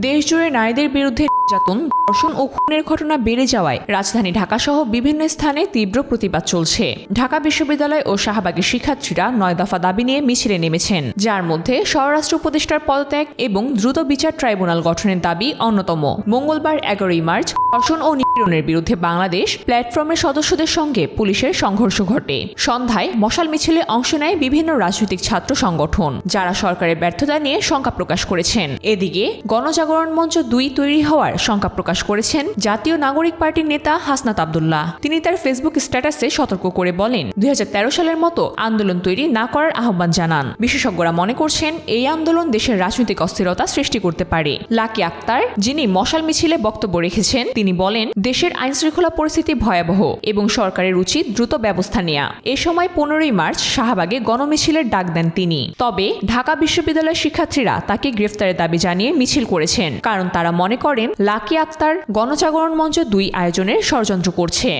দেশজুড়ে নারীদের বিরুদ্ধে নির্যাতন, ধর্ষণ ও খুনের ঘটনা বেড়ে যাওয়ায় রাজধানী ঢাকাসহ বিভিন্ন স্থানে তীব্র প্রতিবাদ চলছে। ঢাকা বিশ্ববিদ্যালয় ও শাহবাগের শিক্ষার্থীরা নয় দফা দাবি নিয়ে মিছিলে নেমেছেন, যার মধ্যে স্বরাষ্ট্র উপদেষ্টার পদত্যাগ এবং দ্রুত বিচার ট্রাইব্যুনাল গঠনের দাবি অন্যতম। মঙ্গলবার এগারোই মার্চ ধর্ষণ ও নিপীড়নের বিরুদ্ধে বাংলাদেশ প্ল্যাটফর্মের সদস্যদের সঙ্গে পুলিশের সংঘর্ষ ঘটে। সন্ধ্যায় মশাল মিছিলে অংশ নেয় বিভিন্ন রাজনৈতিক ছাত্র সংগঠন, যারা সরকারের ব্যর্থতা নিয়ে শঙ্কা প্রকাশ করেছেন। এদিকে গণজাগরণ মঞ্চ দুই তৈরি হওয়ার শঙ্কা প্রকাশ করেছেন জাতীয় নাগরিক পার্টির নেতা হাসনাত আবদুল্লাহ। তিনি তার ফেসবুক স্ট্যাটাসে সতর্ক করে বলেন, দুই সালের মতো আন্দোলন তৈরি না করার আহ্বান জানান। বিশেষজ্ঞরা মনে করছেন এই আন্দোলন দেশের রাজনৈতিক অস্থিরতা সৃষ্টি করতে পারে। লাকি আক্তার, যিনি মশাল মিছিলে বক্তব্য রেখেছেন, তিনি বলেন, দেশের আইনশৃঙ্খলা পরিস্থিতি ভয়াবহ এবং সরকারের উচিত দ্রুত ব্যবস্থা নেওয়া এ সময় পনেরোই মার্চ শাহবাগে গণমিছিলের ডাক দেন তিনি। তবে ঢাকা বিশ্ববিদ্যালয়ের শিক্ষার্থীরা তাকে গ্রেফতারের দাবি জানিয়ে মিছিল করেছেন, কারণ তারা মনে করেন লাকি আক্তার গণজাগরণ মঞ্চ দুই আয়োজনের ষড়যন্ত্র করছে।